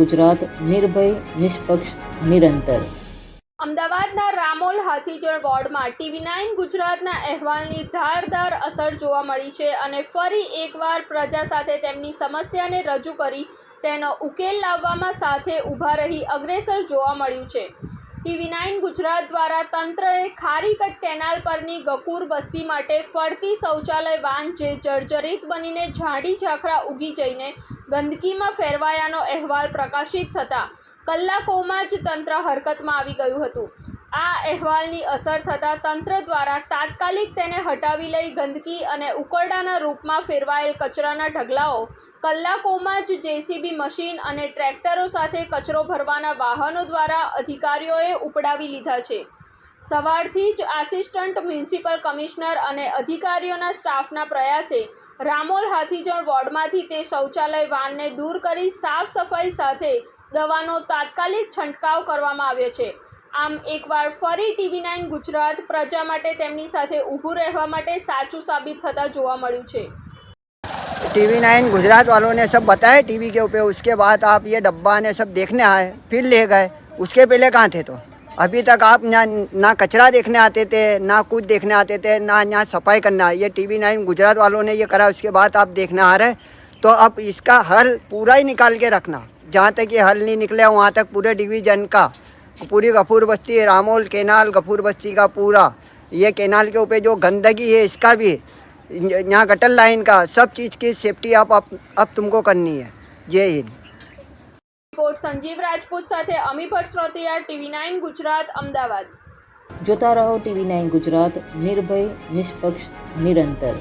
ગુજરાત નિર્ભય, નિષ્પક્ષ, નિરંતર. અમદાવાદના રામોલ હાથીજણ વોર્ડમાં ટીવી નાઇન ગુજરાતના અહેવાલની ધારદાર અસર જોવા મળી છે અને ફરી એકવાર પ્રજા સાથે તેમની સમસ્યાને રજૂ કરી તેનો ઉકેલ લાવવામાં સાથે ઊભા રહી અગ્રેસર જોવા મળ્યું છે. ટીવી નાઇન ગુજરાત દ્વારા તંત્રએ ખારીકટ કેનાલ પરની ગકુર બસ્તી માટે ફરતી શૌચાલય વાન જે જર્જરિત બનીને ઝાડી ઝાખરા ઉગી જઈને ગંદકીમાં ફેરવાયાનો અહેવાલ પ્રકાશિત થતાં કલાકોમાં જ તંત્ર હરકતમાં આવી ગયું હતું. આ અહેવાલની અસર થતાં તંત્ર દ્વારા તાત્કાલિક તેને હટાવી લઈ ગંદકી અને ઉકરડાના રૂપમાં ફેરવાયેલ કચરાના ઢગલાઓ, કલાકોમાં જ જેસીબી મશીન અને ટ્રેક્ટરો સાથે કચરો ભરવાના વાહનો દ્વારા અધિકારીઓએ ઉપડાવી લીધા છે. સવારથી જ આસિસ્ટન્ટ મ્યુનિસિપલ કમિશનર અને અધિકારીઓના સ્ટાફના પ્રયાસે રામોલ હાથીજણ વોર્ડમાંથી તે શૌચાલય વાનને દૂર કરી સાફ સફાઈ સાથે દવાનો તાત્કાલિક છંટકાવ કરવામાં આવ્યો છે. આમ એકવાર ફરી ટીવી નાઇન ગુજરાત પ્રજા માટે તેમની સાથે ઊભું રહેવા માટે સાચું સાબિત થતાં જોવા મળ્યું છે टीवी नाइन गुजरात वालों ने सब बताया टीवी के ऊपर उसके बाद आप ये डब्बा ने सब देखने आए फिर ले गए उसके पहले कहाँ थे तो अभी तक आप ना ना कचरा देखने आते थे ना कुछ देखने आते थे ना यहाँ सफाई करना ये टीवी नाइन गुजरात वालों ने ये करा उसके बाद आप देखने आ रहे तो अब इसका हल पूरा ही निकाल के रखना जहाँ तक ये हल नहीं निकले वहाँ तक पूरे डिवीजन का पूरी गफूर बस्ती रामोल केनाल गफूर बस्ती का पूरा ये केनाल के ऊपर जो गंदगी है इसका भी यहाँ गटर लाइन का सब चीज़ की सेफ्टी आप अब अब तुमको करनी है जय हिंद રિપોર્ટ સંજીવ રાજપૂત સાથે અમી ભટ્ટ શ્રોતિયા ટીવી નાઇન ગુજરાત અમદાવાદ જોતા રહો ટીવી નાઇન ગુજરાત નિર્ભય નિષ્પક્ષ નિરંતર